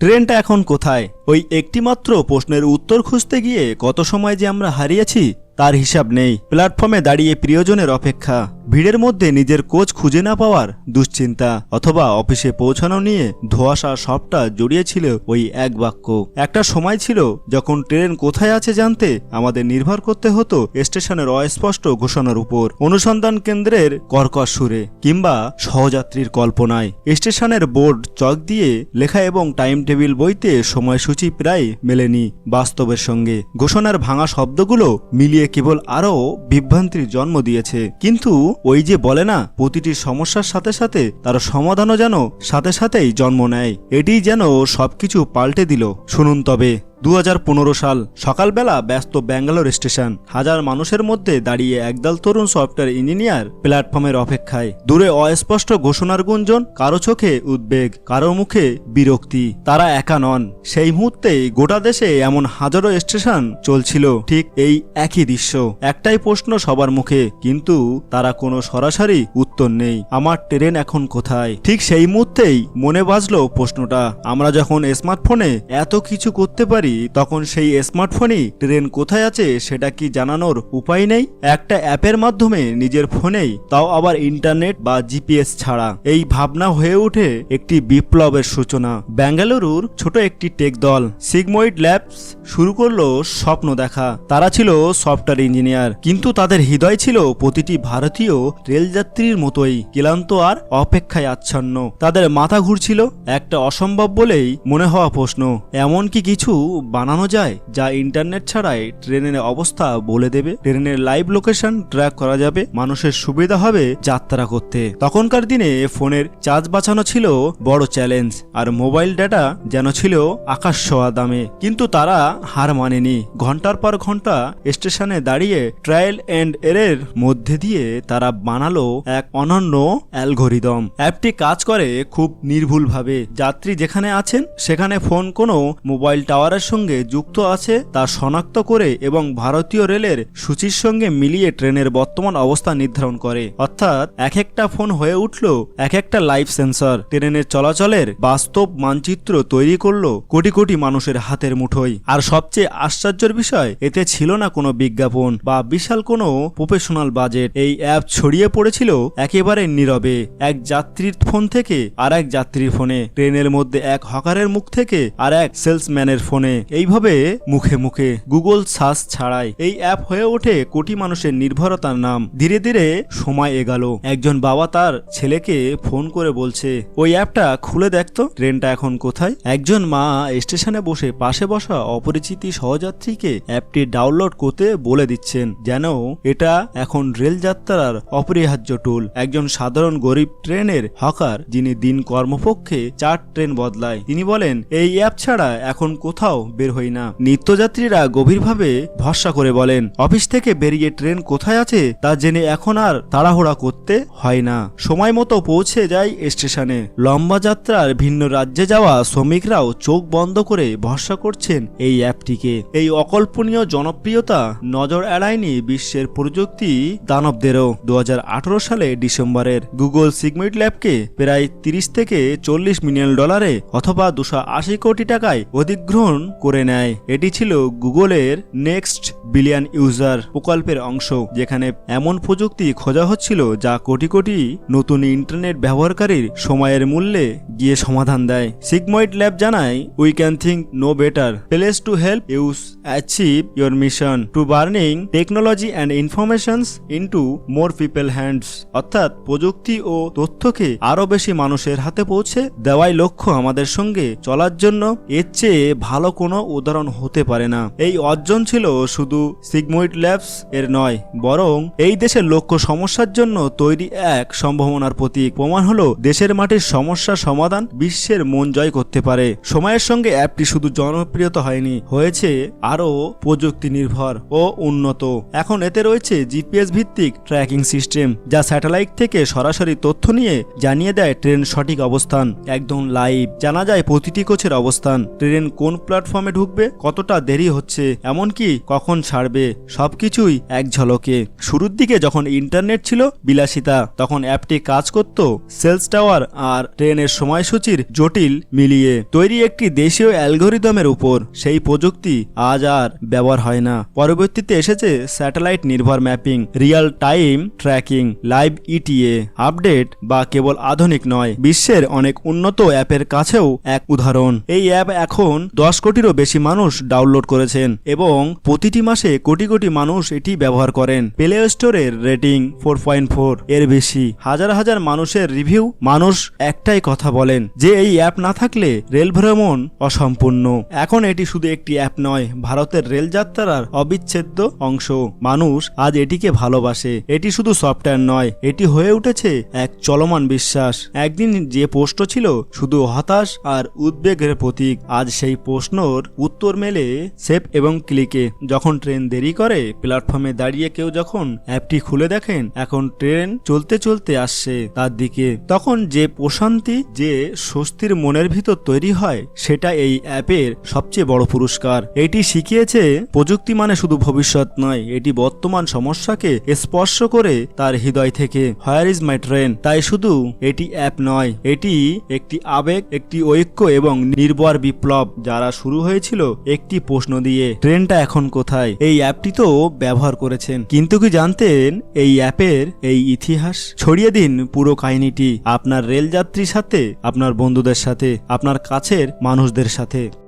ট্রেনটা এখন কোথায়? ওই একটিমাত্র প্রশ্নের উত্তর খুঁজতে গিয়ে কত সময় যে আমরা হারিয়েছি, তার হিসাব নেই। প্ল্যাটফর্মে দাঁড়িয়ে প্রিয়জনের অপেক্ষা। ভিড়ের মধ্যে নিজের কোচ খুঁজে না পাওয়ার দুশ্চিন্তা অথবা অফিসে পৌঁছানো নিয়ে ধোয়াশা সবটা জড়িয়েছিল ওই এক বাক্য। একটা সময় ছিল যখন ট্রেন কোথায় আছে জানতে আমাদের নির্ভর করতে হতো স্টেশনের অস্পষ্ট ঘোষণার উপর, অনুসন্ধান কেন্দ্রের কর্কশ সুরে কিংবা সহযাত্রীর কল্পনায়। স্টেশনের বোর্ড চক দিয়ে লেখা এবং টাইম টেবিল বইতে সময়সূচি প্রায় মেলেনি বাস্তবের সঙ্গে। ঘোষণার ভাঙা শব্দগুলো মিলিয়ে কেবল আরও বিভ্রান্তির জন্ম দিয়েছে। কিন্তু ওই যে বলে না, প্রতিটি সমস্যার সাথে সাথে তার সমাধানও যেন সাথে সাথেই জন্ম নেয়। এটি যেন সবকিছু পাল্টে দিল। শুনুন তবে। দু হাজার পনেরো সাল সকালবেলা ব্যস্ত ব্যাঙ্গালোর স্টেশন, হাজার মানুষের মধ্যে দাঁড়িয়ে একদল তরুণ সফটওয়্যার ইঞ্জিনিয়ার প্ল্যাটফর্মের অপেক্ষায়। দূরে অস্পষ্ট ঘোষণার গুঞ্জন, কারও চোখে উদ্বেগ, কারও মুখে বিরক্তি। তারা একা নন। সেই মুহূর্তে গোটা দেশে এমন হাজারো স্টেশন চলছিল। ঠিক এই একই দৃশ্য। একটাই প্রশ্ন সবার মুখে, কিন্তু তারা কোনো সরাসরি উত্তর নেই। আমার ট্রেন এখন কোথায়? ঠিক সেই মুহূর্তেই মনে বাজলো প্রশ্নটা। আমরা যখন স্মার্টফোনে এত কিছু করতে পারি তখন সেই স্মার্টফোনই ট্রেন কোথায় আছে সেটা কি জানানোর উপায় নেই? একটা অ্যাপের মাধ্যমে নিজের ফোনেই, তাও আবার ইন্টারনেট বা জিপিএস ছাড়া। এই ভাবনা হয়ে ওঠে একটি বিপ্লবের সূচনা। বেঙ্গালুরুর ছোট একটি টেক দল সিগময়েড ল্যাবস, শুরু করল স্বপ্ন দেখা। তারা ছিল সফটওয়্যার ইঞ্জিনিয়ার, কিন্তু তাদের হৃদয় ছিল প্রতিটি ভারতীয় রেলযাত্রীর মতোই, ক্লান্ত আর অপেক্ষায় আচ্ছন্ন। তাদের মাথা ঘুরছিল একটা অসম্ভব বলেই মনে হওয়া প্রশ্ন এমন কি কিছু বানানো যায়, যা ইন্টারনেট ছাড়াই ট্রেনের অবস্থা বলে দেবে। ট্রেনের লাইভ লোকেশন ট্র্যাক করা যাবে, মানুষের সুবিধা হবে যাত্রা করতে। তখনকার দিনে ফোনের চার্জ বাঁচানো ছিল বড় চ্যালেঞ্জ আর মোবাইল ডেটা যেন ছিল আকাশ ছোঁয়া দামে। কিন্তু তারা হার মানেনি। ঘণ্টার পর ঘণ্টা স্টেশনে দাঁড়িয়ে ট্রায়াল এন্ড এরের মধ্যে দিয়ে তারা বানালো এক অনন্য অ্যালগোরিদম। অ্যাপটি কাজ করে খুব নির্ভুলভাবে। যাত্রী যেখানে আছেন, সেখানে ফোন কোনো মোবাইল টাওয়ারের সঙ্গে যুক্ত আছে তা শনাক্ত করে এবং ভারতীয় রেলের সূচির সঙ্গে মিলিয়ে ট্রেনের বর্তমান অবস্থা নির্ধারণ করে। অর্থাৎ এক একটা ফোন হয়ে উঠল এক একটা লাইভ সেন্সর। ট্রেনের চলাচলের বাস্তব মানচিত্র তৈরি করল কোটি কোটি মানুষের হাতের মুঠোয়। আর সবচেয়ে আশ্চর্যের বিষয়, এতে ছিল না কোনো বিজ্ঞাপন বা বিশাল কোনো প্রফেশনাল বাজেট। এই অ্যাপ ছড়িয়ে পড়েছিল একেবারে নীরবে। এক যাত্রীর ফোন থেকে আর এক যাত্রীর ফোনে। ট্রেনের মধ্যে এক হকারের মুখ থেকে আর এক সেলসম্যানের ফোনে। এইভাবে মুখে মুখে গুগল সার্চ ছাড়াই এই অ্যাপ হয়ে ওঠে কোটি মানুষের নির্ভরতার নাম। ধীরে ধীরে সময় এগালো। একজন বাবা তার ছেলেকে ফোন করে বলছে, ওই অ্যাপটা খুলে দেখতো ট্রেনটা এখন কোথায়? একজন মা স্টেশনে বসে পাশে বসা অপরিচিতি সহযাত্রীকে অ্যাপটি ডাউনলোড করতে বলে দিচ্ছেন, যেন এটা এখন রেল যাত্রার অপরিহার্য টুল একজন সাধারণ গরিব ট্রেনের হকার, যিনি দিন কর্মপক্ষে চার ট্রেন বদলায়, তিনি বলেন, এই অ্যাপ ছাড়া এখন কোথাও বের হই না। নিত্যযাত্রীরা গভীরভাবে ভরসা করে বলেন, অফিস থেকে বেরিয়ে ট্রেন কোথায় আছে তা জেনে এখন আর তাড়াহুড়া করতে হয় না। সময় মতো পৌঁছে যায় স্টেশনে। লম্বা যাত্রার ভিন্ন রাজ্যে যাওয়া শ্রমিকরাও চোখ বন্ধ করে ভরসা করছেন এই অ্যাপটিকে। এই অকল্পনীয় জনপ্রিয়তা নজর এড়ায়নি বিশ্বের প্রযুক্তি দানবদেরও। দু হাজার আঠারো সালে ডিসেম্বরের গুগল সিগমিট ল্যাবকে প্রায় তিরিশ থেকে চল্লিশ মিলিয়ন ডলারে অথবা দুশো কোটি টাকায় অধিগ্রহণ করে নেয়। এটি ছিল গুগলের নেক্সট বিলিয়ন ইউজার প্রকল্পের অংশ, যেখানে এমন প্রযুক্তি খোঁজা হচ্ছিল যা কোটি কোটি নতুন ইন্টারনেট ব্যবহারকারীর সময়ের মূল্যে গিয়ে সমাধান দেয়। সিগময়েড ল্যাব জানায় we can think no better place to help us achieve your mission to burning technology and informations into more people hands অর্থাৎ প্রযুক্তি ও তথ্যকে আরও বেশি মানুষের হাতে পৌঁছে দেওয়াই লক্ষ্য আমাদের সঙ্গে চলার জন্য। এর চেয়ে ভালো কোনো উদাহরণ হতে পারে না। এই অর্জন ছিল শুধু সিগময়েড ল্যাবস এর নয়, বরং এই দেশের লক্ষ্য সমস্যার জন্য তৈরি এক সম্ভাবনার প্রতীক। প্রমাণ হলো, দেশের মাটির সমস্যা সমাধান বিশ্বের মন জয় করতে পারে। সময়ের সঙ্গে অ্যাপটি শুধু জনপ্রিয়তা হয়নি, হয়েছে আরও প্রযুক্তি নির্ভর ও উন্নত। এখন এতে রয়েছে জিপিএস ভিত্তিক ট্র্যাকিং সিস্টেম, যা স্যাটেলাইট থেকে সরাসরি তথ্য নিয়ে জানিয়ে দেয় ট্রেন সঠিক অবস্থান, একদম লাইভ। জানা যায় প্রতিটি কোচের অবস্থান, ট্রেন কোন প্ল্যাটফর্মে ঢুকবে, কতটা দেরি হচ্ছে, এমনকি কখন ছাড়বে, সবকিছুই এক ঝলকে। শুরুর দিকে যখন ইন্টারনেট ছিল বিলাসিতা, তখন অ্যাপটি কাজ করত সেলস টাওয়ার আর ট্রেনের সময়সূচির জটিল মিলিয়ে তৈরি একটি দেশীয় অ্যালগোরিদমের উপর সেই প্রযুক্তি আজ আর ব্যবহার হয় না। পরবর্তীতে এসেছে স্যাটেলাইট নির্ভর mapping, real time tracking, live ETA update বা কেবল আধুনিক নয়, বিশ্বের অনেক উন্নত অ্যাপের কাছেও এক উদাহরণ। এই অ্যাপ এখন দশ কোটিরও বেশি মানুষ ডাউনলোড করেছেন এবং প্রতিটি মাসে কোটি কোটি মানুষ এটি ব্যবহার করেন। প্লে স্টোরের রেটিং ফোর পয়েন্ট ফোর এর বেশি। হাজার হাজার মানুষের রিভিউ, মানুষ একটাই কথা বলেন, যে এই অ্যাপ না থাকলে রেল ভ্রমণ অসম্পূর্ণ। এখন এটি শুধু একটি অ্যাপ নয়, ভারতের রেলযাত্রার অবিচ্ছেদ্য অংশ। মানুষ আজ এটিকে ভালোবাসে। এটি শুধু সফটওয়্যার নয়, এটি হয়ে উঠেছে এক চলমান বিশ্বাস। একদিন যে প্রশ্ন ছিল শুধু হতাশ আর উদ্বেগের প্রতীক, আজ সেই প্রশ্নর উত্তর মেলে সেফ এবং ক্লিকে। যখন ট্রেন দেরি করে, প্ল্যাটফর্মে দাঁড়িয়ে কেউ যখন অ্যাপটি খুলে দেখেন, এখন ট্রেন চলতে চলতে আসছে তার দিকে। তখন যে প্রশান্তি স্বস্তির মনের ভিতর তৈরি হয়, সেটা এই অ্যাপের সবচেয়ে বড় পুরস্কার। এটি শিখিয়েছে, প্রযুক্তি মানে শুধু ভবিষ্যৎ নয়, এটি বর্তমান সমস্যাকে স্পর্শ করে তার হৃদয় থেকে। হোয়ার ইজ মাই ট্রেন তাই শুধু এটি অ্যাপ নয়, এটি একটি আবেগ, একটি ঐক্য এবং নির্ভর বিপ্লব যারা শুরু হয়েছিল একটি প্রশ্ন দিয়ে। ট্রেনটা এখন কোথায়? এই অ্যাপটি তো ব্যবহার করেছেন। কিন্তু কি জানতেন এই অ্যাপের এই ইতিহাস? ছড়িয়ে দিন পুরো কাহিনীটি। আপনার রেলযাত্রীর সাথে আপনার বন্ধুদের সাথে আপনার কাছের মানুষদের সাথে।